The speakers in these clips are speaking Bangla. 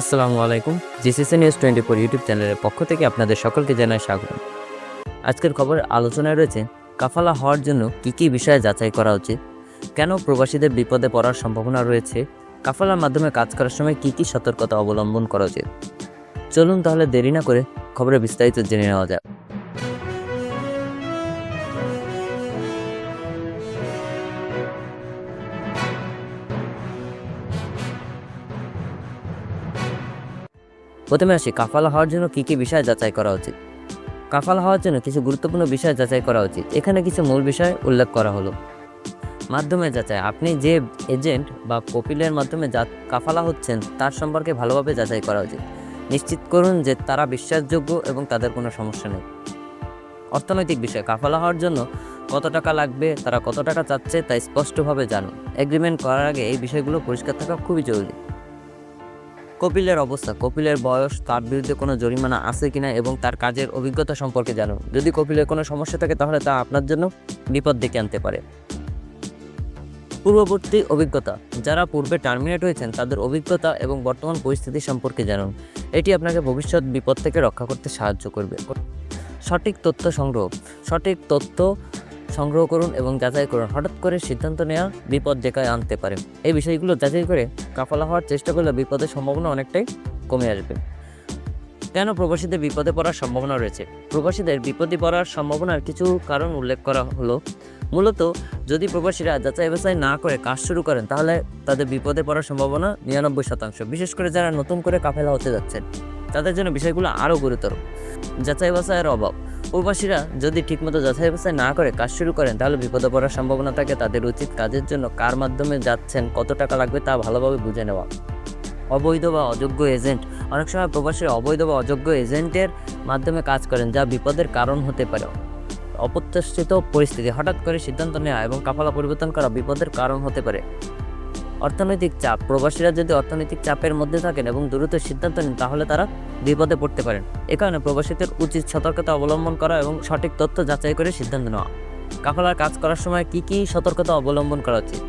আসসালামু আলাইকুম, GCC news twenty four YouTube চ্যানেলের পক্ষ থেকে আপনাদের সকলকে জানাই স্বাগত আজকের খবর আলোচনায় রয়েছে, কাফালা হওয়ার জন্য কী কী বিষয়ে যাচাই করা উচিত, কেন প্রবাসীদের বিপদে পড়ার সম্ভাবনা রয়েছে, কাফালার মাধ্যমে কাজ করার সময় কী কী সতর্কতা অবলম্বন করা উচিত। চলুন তাহলে দেরি না করে খবরে বিস্তারিত জেনে নেওয়া যাক। প্রথমে আসি, কাফালা হওয়ার জন্য কী কী বিষয় যাচাই করা উচিত? কাফালা হওয়ার জন্য কিছু গুরুত্বপূর্ণ বিষয় যাচাই করা উচিত। এখানে কিছু মূল বিষয় উল্লেখ করা হলো। মাধ্যমে যাচাই। আপনি যে এজেন্ট বা কপিলের মাধ্যমে যা কাফালা হচ্ছেন, তার সম্পর্কে ভালোভাবে যাচাই করা উচিত। নিশ্চিত করুন যে তারা বিশ্বাসযোগ্য এবং তাদের কোনো সমস্যা নেই। অর্থনৈতিক বিষয়। কাফালা হওয়ার জন্য কত টাকা লাগবে, তারা কত টাকা চাচ্ছে তা স্পষ্টভাবে জানুন। এগ্রিমেন্ট করার আগে এই বিষয়গুলো পরিষ্কার থাকা খুবই জরুরি। কপিলের অবস্থা। কপিলের বয়স, তার বিরুদ্ধে কোনো জরিমানা আছে কিনা এবং তার কাজের অভিজ্ঞতা সম্পর্কে জানুন। যদি কপিলের কোনো সমস্যা থাকে, তাহলে তা আপনার জন্য বিপদ ডেকে আনতে পারে। পূর্ববর্তী অভিজ্ঞতা। যারা পূর্বে টার্মিনেট হয়েছেন, তাদের অভিজ্ঞতা এবং বর্তমান পরিস্থিতি সম্পর্কে জানুন। এটি আপনাকে ভবিষ্যৎ বিপদ থেকে রক্ষা করতে সাহায্য করবে। সঠিক তথ্য সংগ্রহ। সঠিক তথ্য সংগ্রহ করুন এবং যাচাই করুন। হঠাৎ করে সিদ্ধান্ত নেওয়া বিপদ ডেকে আনতে পারে। এই বিষয়গুলো যাচাই করে কাফালা হওয়ার চেষ্টা করলে বিপদের সম্ভাবনা অনেকটাই কমে আসবে। কেন প্রবাসীদের বিপদে পড়ার সম্ভাবনা রয়েছে? প্রবাসীদের বিপদে পড়ার সম্ভাবনার কিছু কারণ উল্লেখ করা হলো। মূলত, যদি প্রবাসীরা যাচাই বাছাই না করে কাজ শুরু করেন, তাহলে তাদের বিপদে পড়ার সম্ভাবনা নিরানব্বই শতাংশ। বিশেষ করে যারা নতুন করে কাফেলা হতে যাচ্ছেন, তাদের জন্য বিষয়গুলো আরও গুরুতর। যাচাই বাছাইয়ের অভাব। প্রবাসীরা যদি ঠিকমতো যাচাই না করে কাজ শুরু করেন, তাহলে বিপদে পড়ার সম্ভাবনা থাকে। তাদের উচিত কাজের জন্য কার মাধ্যমে যাচ্ছেন, কত টাকা লাগবে তা ভালোভাবে বুঝে নেওয়া। অবৈধ বা অযোগ্য এজেন্ট। অনেক সময় প্রবাসী অবৈধ বা অযোগ্য এজেন্টের মাধ্যমে কাজ করেন, যা বিপদের কারণ হতে পারে। অপ্রত্যাশিত পরিস্থিতি। হঠাৎ করে সিদ্ধান্ত নেওয়া এবং কাফালা পরিবর্তন করা বিপদের কারণ হতে পারে। অর্থনৈতিক চাপ। প্রবাসীরা যদি অর্থনৈতিক চাপের মধ্যে থাকেন এবং দ্রুত সিদ্ধান্ত নেন, তাহলে তারা বিপদে পড়তে পারেন। এ কারণে প্রবাসীদের উচিত সতর্কতা অবলম্বন করা এবং সঠিক তথ্য যাচাই করে সিদ্ধান্ত নেওয়া। কাফালার কাজ করার সময় কি কি সতর্কতা অবলম্বন করা উচিত?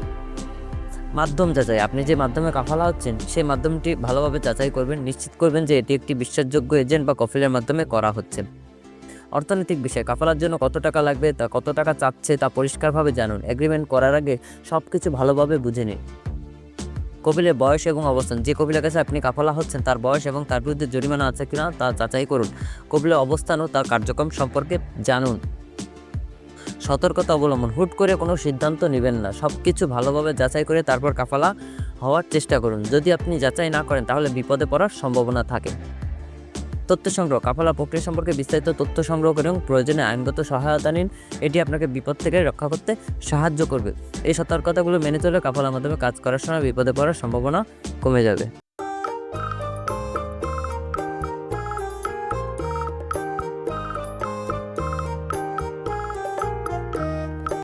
মাধ্যম যাচাই। আপনি যে মাধ্যমে কাফালা হচ্ছেন, সেই মাধ্যমটি ভালোভাবে যাচাই করবেন, নিশ্চিত করবেন যে এটি একটি বিশ্বাসযোগ্য এজেন্ট বা কফিলের মাধ্যমে করা হচ্ছে। অর্থনৈতিক বিষয়। কাফালার জন্য কত টাকা লাগবে, তা কত টাকা চাচ্ছে, তা পরিষ্কারভাবে জানুন। এগ্রিমেন্ট করার আগে সব কিছু ভালোভাবে বুঝে নিন। কপিলের বয়স এবং অবস্থান। যে কপিলের কাছে আপনি কাফলা হচ্ছেন, তার বয়স এবং তার বিরুদ্ধে জরিমানা আছে কিনা, তা যাচাই করুন। কপিলের অবস্থান ও তার কার্যক্রম সম্পর্কে জানুন। সতর্কতা অবলম্বন। হুট করে কোনো সিদ্ধান্ত নেবেন না। সব কিছু ভালোভাবে যাচাই করে তারপর কাফালা হওয়ার চেষ্টা করুন। যদি আপনি যাচাই না করেন, তাহলে বিপদে পড়ার সম্ভাবনা থাকে। তথ্য সংগ্রহ। কাফালা প্রক্রিয়া সম্পর্কে বিস্তারিত তথ্য সংগ্রহ করে এবং প্রয়োজনে আইনগত সহায়তা নিন, এটি আপনাকে বিপদ থেকে রক্ষা করতে সাহায্য করবে। এই সতর্কতাগুলো মেনে চলে কাফালার মাধ্যমে কাজ করার সময় বিপদে পড়ার সম্ভাবনা কমে যাবে।